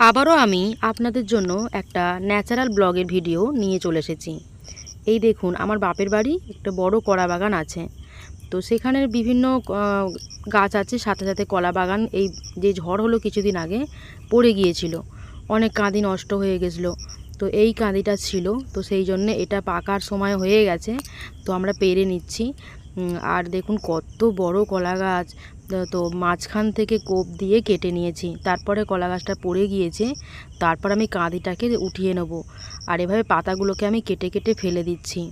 আবারও আমি আপনাদের জন্য একটা ন্যাচারাল ব্লগের ভিডিও নিয়ে চলে এসেছি। এই দেখুন, আমার বাপের বাড়ি একটা বড় কলা বাগান আছে। তো সেখানের বিভিন্ন গাছ আছে, সাথে সাথে কলা বাগান। এই যে ঝড় হলো কিছুদিন আগে, পড়ে গিয়েছিল। অনেক কাঁদি নষ্ট হয়ে গেছিল। তো এই কাঁদিটা ছিল। তো সেই জন্যে এটা পাকার সময় হয়ে গেছে। তো আমরা পেরে নিচ্ছি। আর দেখুন কত বড় কলা গাছ তো- মাঝখান থেকে কোপ দিয়ে কেটে নিয়েছি। তারপরে কলা গাছটা পড়ে গিয়েছে। তারপর আমি কাঁদিটাকে উঠিয়ে নেব। আর এভাবে পাতাগুলোকে আমি কেটে কেটে ফেলে দিচ্ছি।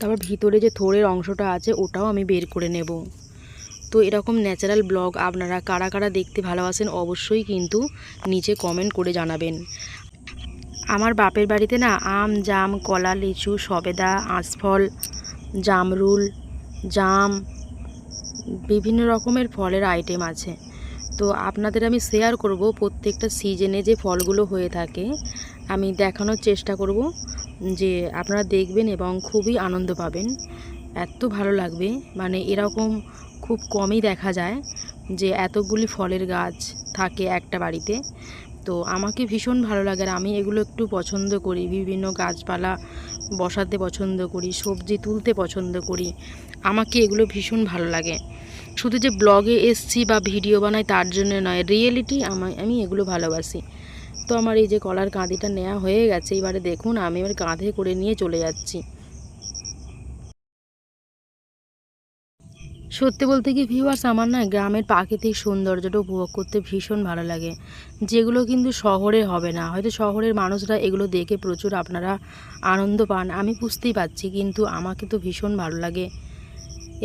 তারপর ভিতরে যে থোড়ের অংশটা আছে, ওটাও আমি বের করে নেব। তো এরকম ন্যাচারাল ব্লগ আপনারা কারা কারা দেখতে ভালোবাসেন অবশ্যই কিন্তু নিচে কমেন্ট করে জানাবেন। আমার বাপের বাড়িতে না আম, জাম, কলা, লিচু, সবেদা, আঁশফল জামরুল, জাম, বিভিন্ন রকমের ফলের আইটেম আছে। তো আপনাদের আমি শেয়ার করব প্রত্যেকটা সিজনে যে ফলগুলো হয়ে থাকে। আমি দেখানোর চেষ্টা করব যে আপনারা দেখবেন এবং খুবই আনন্দ পাবেন। এত ভালো লাগবে। মানে এরকম খুব কমই দেখা যায় যে এতগুলি ফলের গাছ থাকে একটা বাড়িতে। তো আমাকে ভীষণ ভালো লাগে আর আমি এগুলো একটু পছন্দ করি। বিভিন্ন গাছপালা বসাতে পছন্দ করি, সবজি তুলতে পছন্দ করি। আমাকে এগুলো ভীষণ ভালো লাগে। শুধু যে ব্লগে এসছি বা ভিডিও বানাই তার জন্য নয়, রিয়েলিটি আমি এগুলো ভালোবাসি। তো আমার এই যে কলার কাঁদিটা নেওয়া হয়ে গেছে, এবারে দেখুন আমি এবার কাঁধে করে নিয়ে চলে যাচ্ছি। সত্যি বলতে কি ভিউয়ার্স আমার না গ্রামের প্রাকৃতিক সৌন্দর্যটা উপভোগ করতে ভীষণ ভালো লাগে। যেগুলো কিন্তু শহরে হবে না। হয়তো শহরের মানুষরা এগুলো দেখে প্রচুর আপনারা আনন্দ পান, আমি বুঝতেই পারছি, কিন্তু আমাকে তো ভীষণ ভালো লাগে।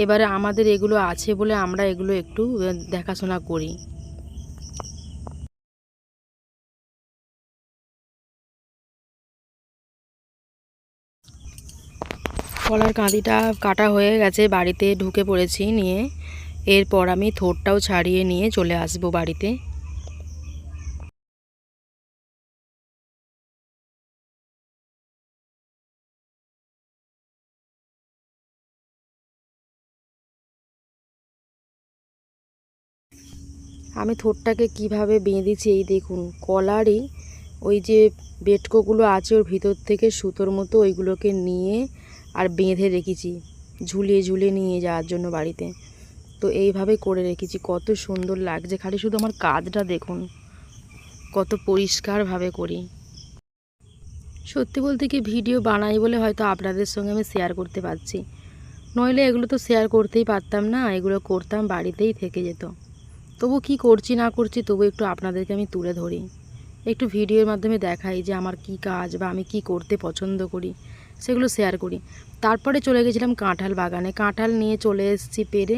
এবারে আমাদের এগুলো আছে বলে আমরা এগুলো একটু দেখাশোনা করি। কলার কাঁদিটা কাটা হয়ে গেছে, বাড়িতে ঢুকে পড়েছি নিয়ে। এরপর আমি থোরটাও ছাড়িয়ে নিয়ে চলে আসব বাড়িতে। আমি থোরটাকে কীভাবে বেঁধেছি এই দেখুন, কলারই ওই যে বেটকোগুলো আছে ওর ভিতর থেকে সুতোর মতো ওইগুলোকে নিয়ে আর বেঁধে রেখেছি, ঝুলিয়ে ঝুলিয়ে নিয়ে যাওয়ার জন্য বাড়িতে। তো এইভাবে করে রেখেছি, কত সুন্দর লাগছে। খালি শুধু আমার কাজটা দেখুন, কত পরিষ্কারভাবে করি। সত্যি বলতে কি ভিডিও বানাই বলে হয়তো আপনাদের সঙ্গে আমি শেয়ার করতে পারছি। নইলে এগুলো তো শেয়ার করতেই পারতাম না, এগুলো করতাম বাড়িতেই থেকে যেত। তবু কি করছি না করছি তবু একটু আপনাদেরকে আমি তুলে ধরি। একটু ভিডিওর মাধ্যমে দেখাই যে আমার কি কাজ বা আমি কি করতে পছন্দ করি। সেগুলো শেয়ার করি। তারপরে চলে গেছিলাম কাঁঠাল বাগানে। কাঁঠাল নিয়ে চলে এসেছি পেরে।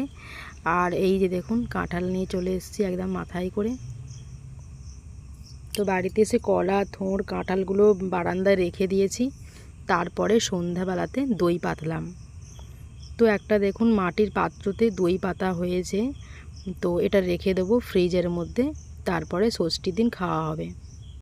আর এই যে দেখুন, কাঁঠাল নিয়ে চলে এসেছি একদম মাথায় করে। তো বাড়িতে এসে কলা, থোঁড়, কাঁঠালগুলো বারান্দায় রেখে দিয়েছি। তারপরে সন্ধ্যাবেলাতে দই পাতলাম। তো একটা দেখুন, মাটির পাত্রতে দই পাতা হয়েছে। তো এটা রেখে দেবো ফ্রিজের মধ্যে। তারপরে ষষ্ঠীর দিন খাওয়া হবে।